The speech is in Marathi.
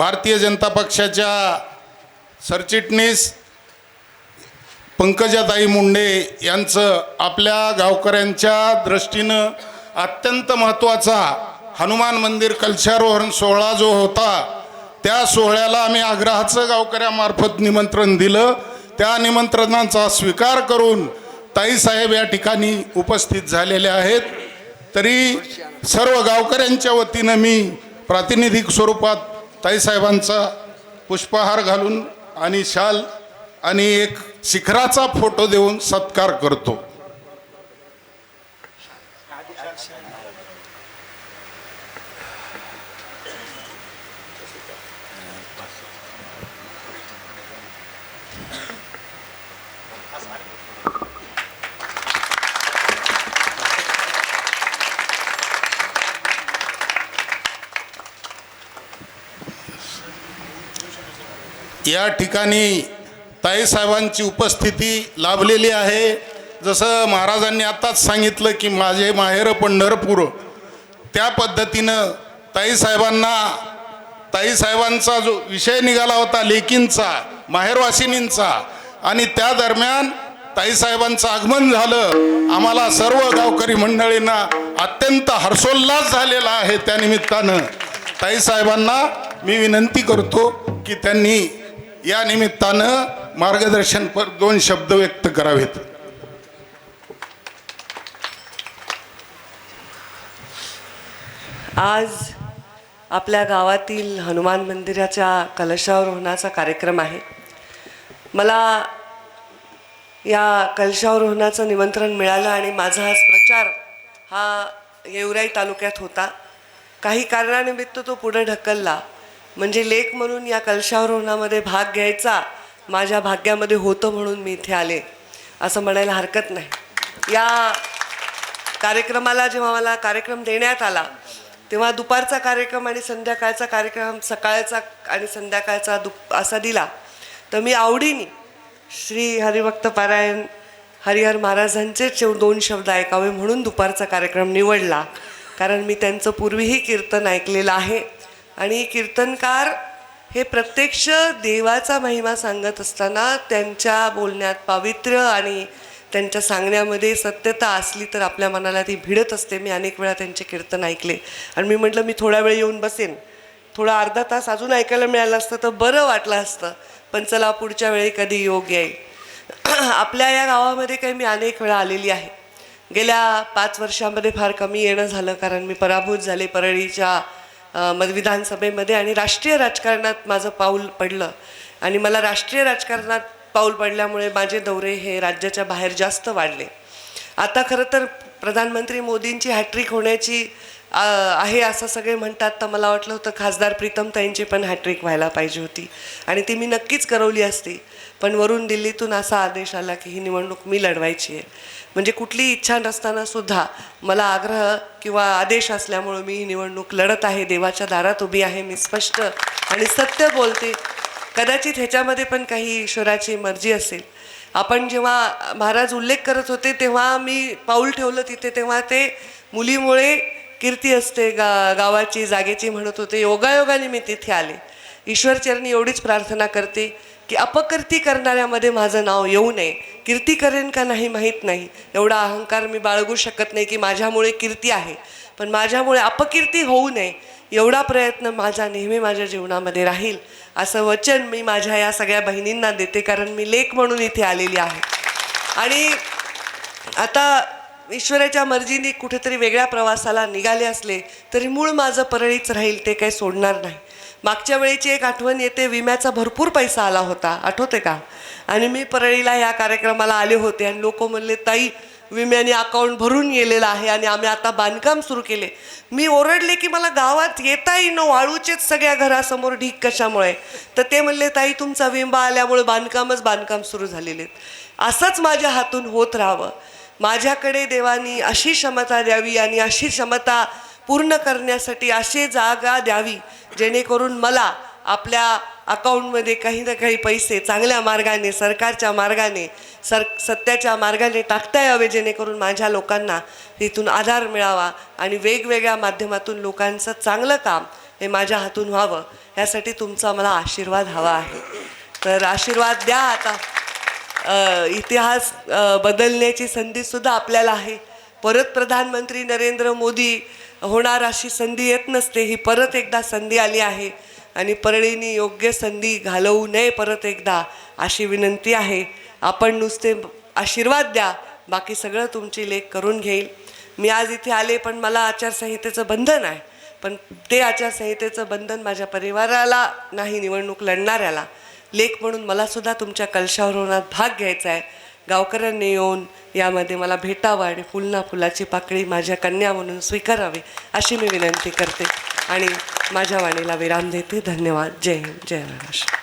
भारतीय जनता पक्षाच्या सरचिटणीस पंकजाताई मुंडे यांचं आपल्या गावकऱ्यांच्या दृष्टीनं अत्यंत महत्त्वाचा हनुमान मंदिर कलशारोहण सोहळा जो होता त्या सोहळ्याला आम्ही आग्रहाचं गावकऱ्यामार्फत निमंत्रण दिलं. त्या निमंत्रणाचा स्वीकार करून ताईसाहेब या ठिकाणी उपस्थित झालेले आहेत. तरी सर्व गावकऱ्यांच्या वतीनं मी प्रातिनिधिक स्वरूपात ताईसाहेबांचा पुष्पहार घालून आणि शाल आणि एक शिखराचा फोटो देऊन सत्कार करतो. या ठिकाणी ताईसाहेबांची उपस्थिती लाभलेली आहे. जसं महाराजांनी आताच सांगितलं की माझे माहेर पंढरपूर. त्या पद्धतीनं ताईसाहेबांना ताईसाहेबांचा जो विषय निघाला होता लेकींचा माहेरवासिनींचा आणि त्या दरम्यान ताईसाहेबांचं आगमन झालं. आम्हाला सर्व गावकरी मंडळींना अत्यंत हर्षोल्लास झालेला आहे त्या निमित्तानं. ताईसाहेबांना मी विनंती करतो की त्यांनी या निमित्तानं मार्गदर्शनपर दोन शब्द व्यक्त करावेत. आज आपल्या गावातील हनुमान मंदिराच्या कलशावरोहणाचा कार्यक्रम आहे. मला या कलशावरोहणाचं निमंत्रण मिळालं आणि माझा आज प्रचार हा येवराई तालुक्यात होता. काही कारणानिमित्त तो पुढे ढकलला. म्हणजे लेख म्हणून या कलशारोहणामध्ये भाग घ्यायचा माझ्या भाग्यामध्ये होतं म्हणून मी इथे आले असं म्हणायला हरकत नाही. या कार्यक्रमाला जेव्हा मला कार्यक्रम देण्यात आला तेव्हा दुपारचा कार्यक्रम आणि संध्याकाळचा कार्यक्रम सकाळचा आणि संध्याकाळचा दुप असा दिला. तर मी आवडीने श्री हरिभक्त पारायण हरिहर महाराजांचे दोन शब्द ऐकावे म्हणून दुपारचा कार्यक्रम निवडला. कारण मी त्यांचं पूर्वीही कीर्तन ऐकलेलं आहे. आणि कीर्तनकार हे प्रत्यक्ष देवाचा महिमा सांगत असताना त्यांच्या बोलण्यात पावित्र्य आणि त्यांच्या सांगण्यामध्ये सत्यता असली तर आपल्या मनाला ती भिडत असते. मी अनेक वेळा त्यांचे कीर्तन ऐकले. आणि मी म्हटलं मी थोडा वेळ येऊन बसेन. थोडा अर्धा तास अजून ऐकायला मिळालं असतं तर बरं वाटलं असतं. पण चला पुढच्या वेळी कधी योग येईल. आपल्या या गावामध्ये काही मी अनेक वेळा आलेली आहे. गेल्या पाच वर्षामध्ये फार कमी येणं झालं कारण मी पराभूत झाले. परळीच्या मग विधानसभेमध्ये आणि राष्ट्रीय राजकारणात माझं पाऊल पडलं. आणि मला राष्ट्रीय राजकारणात पाऊल पडल्यामुळे माझे दौरे हे राज्याच्या बाहेर जास्त वाढले. आता खरं तर प्रधानमंत्री मोदींची हॅट्रिक होण्याची आहे असं सगळे म्हणतात. तर मला वाटलं होतं खासदार प्रीतम ताईंची पण हॅट्रिक व्हायला पाहिजे होती. आणि ती मी नक्कीच करवली असती. पण वरून दिल्लीतून असा आदेश आला की ही निवडणूक मी लढवायची आहे. म्हणजे कुठली इच्छा नसताना सुद्धा मला आग्रह किंवा आदेश असल्यामुळं मी ही निवडणूक लढत आहे. देवाच्या दारात उभी आहे. मी स्पष्ट आणि सत्य बोलते. कदाचित ह्याच्यामध्ये पण काही ईश्वराची मर्जी असेल. आपण जेव्हा महाराज उल्लेख करत होते तेव्हा मी पाऊल ठेवलं तिथे. तेव्हा ते मुलीमुळे कीर्ती असते गा गावाची जागेची म्हणत होते. योगायोगाने मी तिथे आले. ईश्वरचरणी एवढीच प्रार्थना करते की अपकीर्ती करणाऱ्यामध्ये माझं नाव येऊ नये. कीर्ती करेन का नाही माहीत नाही. एवढा अहंकार मी बाळगू शकत नाही की माझ्यामुळे कीर्ती आहे. पण माझ्यामुळे अपकीर्ती होऊ नये. एवढा प्रयत्न माझा नेहमी माझ्या जीवनामध्ये राहील. असं वचन मी माझ्या या सगळ्या बहिणींना देते कारण मी लेख म्हणून इथे आलेली आहे. आणि आता ईश्वराच्या मर्जीने कुठेतरी वेगळ्या प्रवासाला निघाले असले तरी मूळ माझं परळीच राहील ते काही सोडणार नाही. मागच्या वेळेची एक आठवण येते विम्याचा भरपूर पैसा आला होता. आठवते का? आणि मी परळीला या कार्यक्रमाला आले होते आणि लोक म्हणले ताई विम्याने अकाउंट भरून गेलेलं आहे आणि आम्ही आता बांधकाम सुरू केले. मी ओरडले की मला गावात येता येईन वाळूचेच सगळ्या घरासमोर ढीक कशामुळे? तर ते म्हणले ताई तुमचा विंबा आल्यामुळे बांधकामच बांधकाम सुरू झालेले आहेत. असंच माझ्या हातून होत राहावं. माझ्याकडे देवानी अशी क्षमता द्यावी आणि अशी क्षमता पूर्ण करण्यासाठी अशी जागा द्यावी जेणेकरून मला आपल्या अकाउंटमध्ये काही ना काही पैसे चांगल्या मार्गाने सरकारच्या मार्गाने सर सत्याच्या मार्गाने टाकता यावे जेणेकरून माझ्या लोकांना तिथून आधार मिळावा आणि वेगवेगळ्या माध्यमातून लोकांचं चांगलं काम हे माझ्या हातून व्हावं. यासाठी तुमचा मला आशीर्वाद हवा आहे. तर आशीर्वाद द्या आता. इतिहास बदलण्याची संधीसुद्धा आपल्याला आहे. परत प्रधानमंत्री नरेंद्र मोदी होणार अशी संधी येत नसते ही परत एकदा संधी आली आहे. आणि परळीनी योग्य संधी घालवू नये परत एकदा अशी विनंती आहे. आपण नुसते आशीर्वाद द्या बाकी सगळं तुमची लेख करून घेईल. मी आज इथे आले पण मला आचारसंहितेचं बंधन आहे. पण ते आचारसंहितेचं बंधन माझ्या परिवाराला नाही निवडणूक लढणाऱ्याला. लेख म्हणून मलासुद्धा तुमच्या कलशावर भाग घ्यायचा आहे. गावकऱ्यांनी येऊन यामध्ये मला भेटावं आणि फुलना फुलाची पाकळी माझ्या कन्या म्हणून स्वीकारावी अशी मी विनंती करते. आणि माझ्या वाणीला विराम देते. धन्यवाद. जय हिंद. जय महाराष्ट्र.